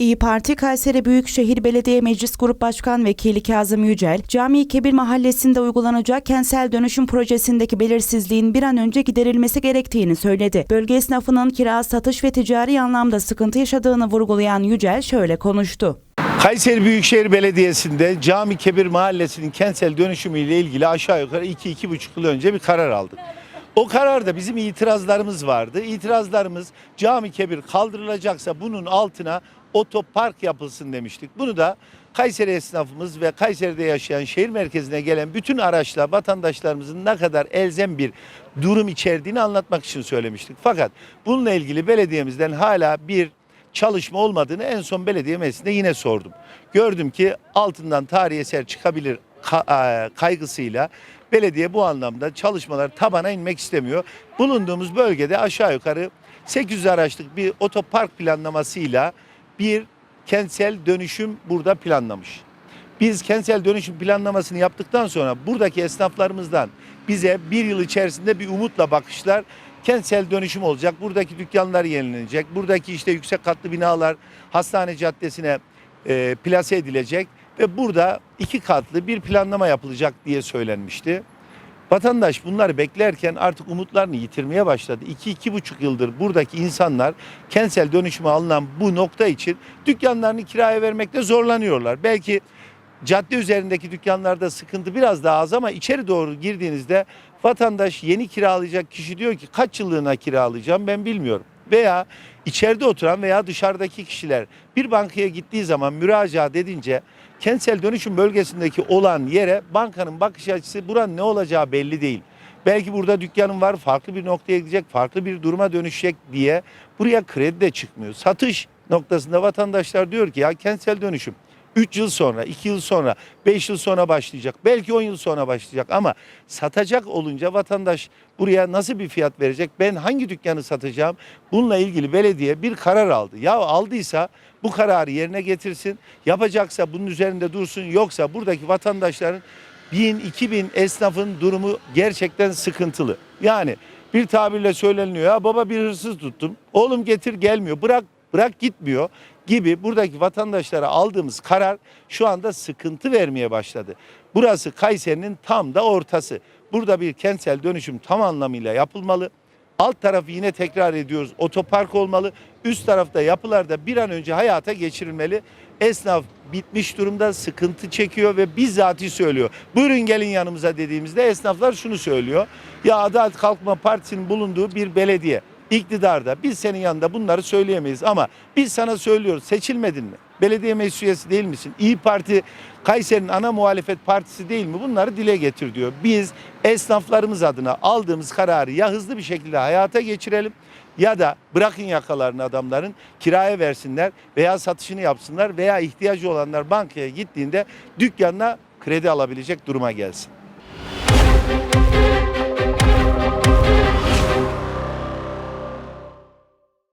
İyi Parti Kayseri Büyükşehir Belediye Meclis Grup Başkan Vekili Kazım Yücel, Cami Kebir Mahallesi'nde uygulanacak kentsel dönüşüm projesindeki belirsizliğin bir an önce giderilmesi gerektiğini söyledi. Bölge esnafının kira, satış ve ticari anlamda sıkıntı yaşadığını vurgulayan Yücel şöyle konuştu. Kayseri Büyükşehir Belediyesi'nde Cami Kebir Mahallesi'nin kentsel dönüşümüyle ilgili aşağı yukarı 2-2,5 yıl önce bir karar aldık. O kararda bizim itirazlarımız vardı. İtirazlarımız Cami Kebir kaldırılacaksa bunun altına otopark yapılsın demiştik. Bunu da Kayseri esnafımız ve Kayseri'de yaşayan şehir merkezine gelen bütün araçlar vatandaşlarımızın ne kadar elzem bir durum içerdiğini anlatmak için söylemiştik. Fakat bununla ilgili belediyemizden hala bir çalışma olmadığını en son belediye meclisinde yine sordum. Gördüm ki altından tarihi eser çıkabilir ka- e, kaygısıyla belediye bu anlamda çalışmalar tabana inmek istemiyor. Bulunduğumuz bölgede aşağı yukarı 800 araçlık bir otopark planlamasıyla bir kentsel dönüşüm burada planlamış. Biz kentsel dönüşüm planlamasını yaptıktan sonra buradaki esnaflarımızdan bize bir yıl içerisinde bir umutla bakışlar kentsel dönüşüm olacak. Buradaki dükkanlar yenilenecek. Buradaki işte yüksek katlı binalar hastane caddesine e, plase edilecek ve burada iki katlı bir planlama yapılacak diye söylenmişti. Vatandaş bunları beklerken artık umutlarını yitirmeye başladı. 2-2,5 yıldır buradaki insanlar kentsel dönüşüme alınan bu nokta için dükkanlarını kiraya vermekte zorlanıyorlar. Belki cadde üzerindeki dükkanlarda sıkıntı biraz daha az ama içeri doğru girdiğinizde vatandaş yeni kiralayacak kişi diyor ki kaç yıllığına kiralayacağım ben bilmiyorum. Veya içeride oturan veya dışarıdaki kişiler bir bankaya gittiği zaman müracaat edince kentsel dönüşüm bölgesindeki olan yere bankanın bakış açısı buranın ne olacağı belli değil. Belki burada dükkanım var farklı bir noktaya gidecek, farklı bir duruma dönüşecek diye buraya kredi de çıkmıyor. Satış noktasında vatandaşlar diyor ki ya kentsel dönüşüm 3 yıl sonra, 2 yıl sonra, 5 yıl sonra başlayacak. Belki 10 yıl sonra başlayacak ama satacak olunca vatandaş buraya nasıl bir fiyat verecek? Ben hangi dükkanı satacağım? Bununla ilgili belediye bir karar aldı. Ya aldıysa bu kararı yerine getirsin. Yapacaksa bunun üzerinde dursun. Yoksa buradaki vatandaşların 1000 2000 esnafın durumu gerçekten sıkıntılı. Yani bir tabirle söyleniliyor ya baba bir hırsız tuttum. Oğlum getir gelmiyor. Bırak bırak gitmiyor gibi buradaki vatandaşlara aldığımız karar şu anda sıkıntı vermeye başladı. Burası Kayseri'nin tam da ortası. Burada bir kentsel dönüşüm tam anlamıyla yapılmalı. Alt tarafı yine tekrar ediyoruz otopark olmalı. Üst tarafta yapılarda bir an önce hayata geçirilmeli. Esnaf bitmiş durumda sıkıntı çekiyor ve bizzati söylüyor. Buyurun gelin yanımıza dediğimizde esnaflar şunu söylüyor. Ya Adalet Kalkınma Partisi'nin bulunduğu bir belediye iktidarda biz senin yanında bunları söyleyemeyiz ama biz sana söylüyoruz seçilmedin mi? Belediye meclis üyesi değil misin? İyi Parti Kayseri'nin ana muhalefet partisi değil mi? Bunları dile getir diyor. Biz esnaflarımız adına aldığımız kararı ya hızlı bir şekilde hayata geçirelim ya da bırakın yakalarını adamların kiraya versinler veya satışını yapsınlar veya ihtiyacı olanlar bankaya gittiğinde dükkanına kredi alabilecek duruma gelsin.